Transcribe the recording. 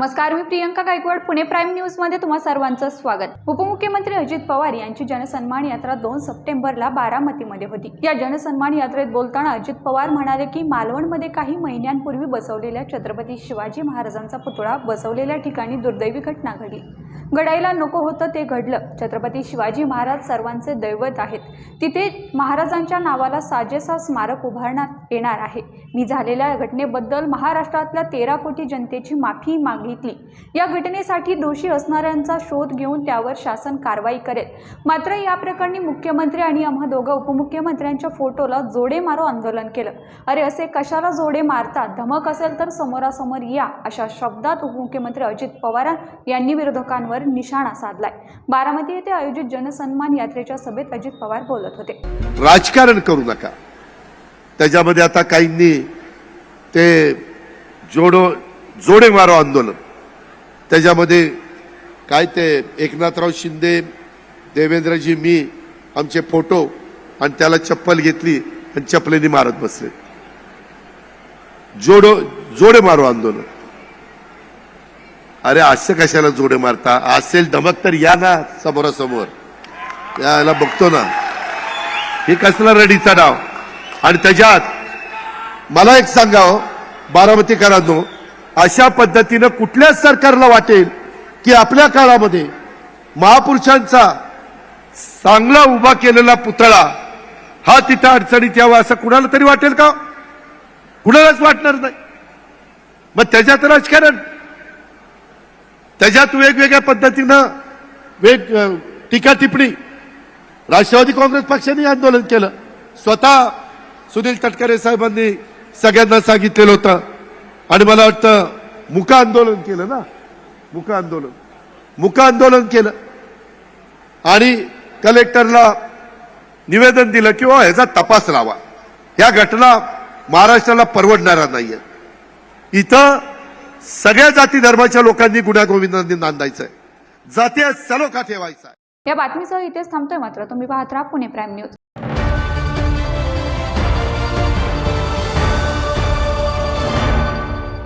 नमस्कार मी प्रियंका गायकवाड पुणे प्राईम न्यूजमध्ये तुम्हा सर्वांचं स्वागत. उपमुख्यमंत्री अजित पवार यांची जनसन्मान यात्रा दोन सप्टेंबरला बारामतीमध्ये होती. या जनसन्मान यात्रेत बोलताना अजित पवार म्हणाले की मालवणमध्ये काही महिन्यांपूर्वी बसवलेल्या छत्रपती शिवाजी महाराजांचा पुतळा बसवलेल्या ठिकाणी दुर्दैवी घटना घडली. घडायला नको होतं ते घडलं. छत्रपती शिवाजी महाराज सर्वांचे दैवत आहेत. तिथे महाराजांच्या नावाला साजेसा स्मारक उभारण्यात येणार आहे. मी झालेल्या घटनेबद्दल महाराष्ट्रातल्या तेरा कोटी जनतेची माफी मागितली. या घटनेसाठी दोषी असणाऱ्यांचा शोध घेऊन त्यावर शासन कारवाई करेल. मात्र या प्रकरणी मुख्यमंत्री आणि आम्हा दोघं उपमुख्यमंत्र्यांच्या फोटोला जोडे मारो आंदोलन केलं. अरे असे कशाला जोडे मारतात? धमक असेल तर समोरासमोर या अशा शब्दात उपमुख्यमंत्री अजित पवार यांनी विरोधकांवर निशाणा साधलाय. बारामती येथे आयोजित जनसन्मान यात्रेच्या सभेत अजित पवार बोलत होते. राजकारण करू नका. त्याच्यामध्ये आता काहींनी ते जोडो जोडे मारो आंदोलन. त्याच्यामध्ये काय ते एकनाथराव शिंदे देवेंद्रजी मी आमचे फोटो आणि त्याला चप्पल घेतली आणि चपलेनी मारत बसले. जोडो जोडे मारो आंदोलन. अरे असं कशाला जोडे मारता? असेल धमक तर या ना समोरासमोर. याला बघतो ना. हे कसला रडीचा डाव आणि त्याच्यात मला एक सांगाव हो, बारामतीकरांनो अशा पद्धतीनं कुठल्याच सरकारला वाटेल की आपल्या काळामध्ये महापुरुषांचा चांगला उभा केलेला पुतळा हा तिथं अडचणीत यावा असं कुणाला तरी वाटेल का? कुणालाच वाटणार नाही. मग त्याच्यात राजकारण त्याच्यात वेगवेगळ्या पद्धतीनं वेग टीका टिप्पणी. राष्ट्रवादी काँग्रेस पक्षाने आंदोलन केलं. स्वतः सुनील तटकरे साहेबांनी सगळ्यांना सांगितलेलं होतं. आणि मला वाटतं मुका आंदोलन केलं ना? मुका आंदोलन. मुका आंदोलन केलं. आणि कलेक्टरला निवेदन दिलं की ह्याचा तपास लावा. ह्या घटना महाराष्ट्राला परवडणाऱ्या नाहीये. इथं सगळ्या जाती धर्माच्या लोकांनी गुण्यागोविंदांनी नांदायचंय. जाती सलोखा ठेवायचा या बातमीसह इथेच थांबतोय मात्र. तुम्ही पाहत राहा पुणे प्राईम न्यूज.